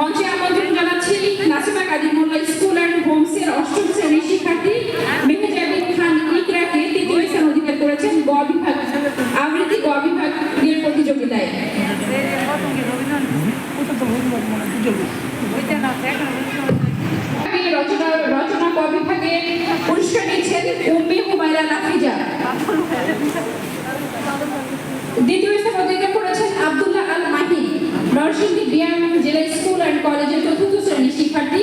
মঞ্চে আমন্ত্রণ জানাচ্ছি নাসিমা কাদির মোল্লা স্কুল অ্যান্ড হোমসের অষ্টম শ্রেণির শিক্ষার্থী মেহজাবিন খান ইকরাকে তৃতীয় স্থান অধিকার করেছেন গ বিভাগ, আবৃত্তি গ বিভাগের প্রতিযোগিতায়। রচনা রচনা ক বিভাগে পুরস্কার নাফিজা। দ্বিতীয় স্থান অধিকার করেছেন আব্দুল্লাহ আল মাহি নরসিংদী অ্যান্ড কলেজের চতুর্থ শ্রেণির শিক্ষার্থী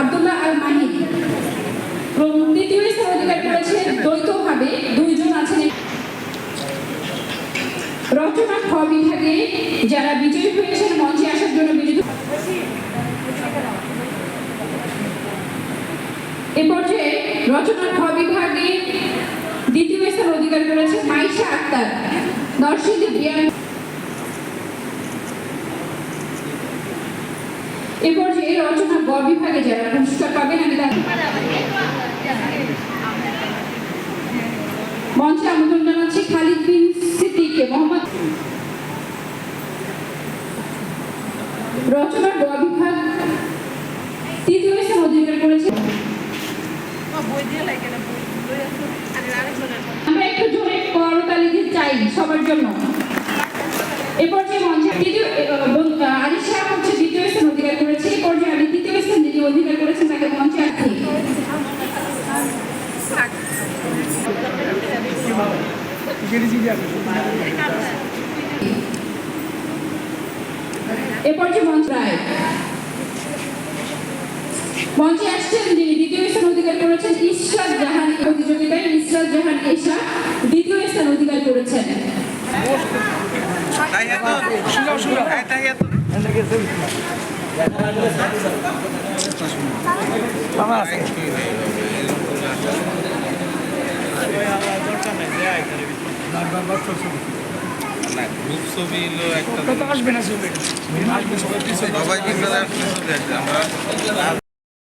আব্দুল্লাহ আল মাহি। এবং তৃতীয় স্থান অধিকার করেছে দ্বৈতভাবে দুইজন আছেন। রচনা খ বিভাগে যারা বিজয়ী হয়েছেন মঞ্চে আসার জন্য বিরোধী এ পর্যায়ে রচনা খ বিভাগে দ্বিতীয় স্থান অধিকার করেছে মাইশা আক্তার। নরসিংদী বিয়ান এ পর্যায়ে রচনা গ বিভাগে যারা পুরস্কার পাবেন, আমি মঞ্চে আমন্ত্রণ জানাচ্ছি খালিদ বিন সিদ্দিককে। মোহাম্মদ রচনা গ বিভাগ তৃতীয় স্থান অধিকার করেছে। আমরা একটু জোরে করতালি দিতে চাই সবার জন্য এ পর্যায়ে মঞ্চে দ্বিতীয় আরিশা হচ্ছে দ্বিতীয় স্থান অধিকার করেছে এই পর্যায়ে আমি তৃতীয় স্থান যিনি অধিকার করেছেন তাকে মঞ্চে আছি এ পর্যায়ে মঞ্চ রায়। মঞ্চে আসছেন যিনি দ্বিতীয় স্থান অধিকার করেছেন ইশরাত জাহান প্রতিযোগিতায় ইশরাত জাহান এশা দ্বিতীয় স্থান অধিকার করেছেন। না গ্রুপ ছবি হলো একটা আসবে না ছবি। সবাই কিন্তু আমরা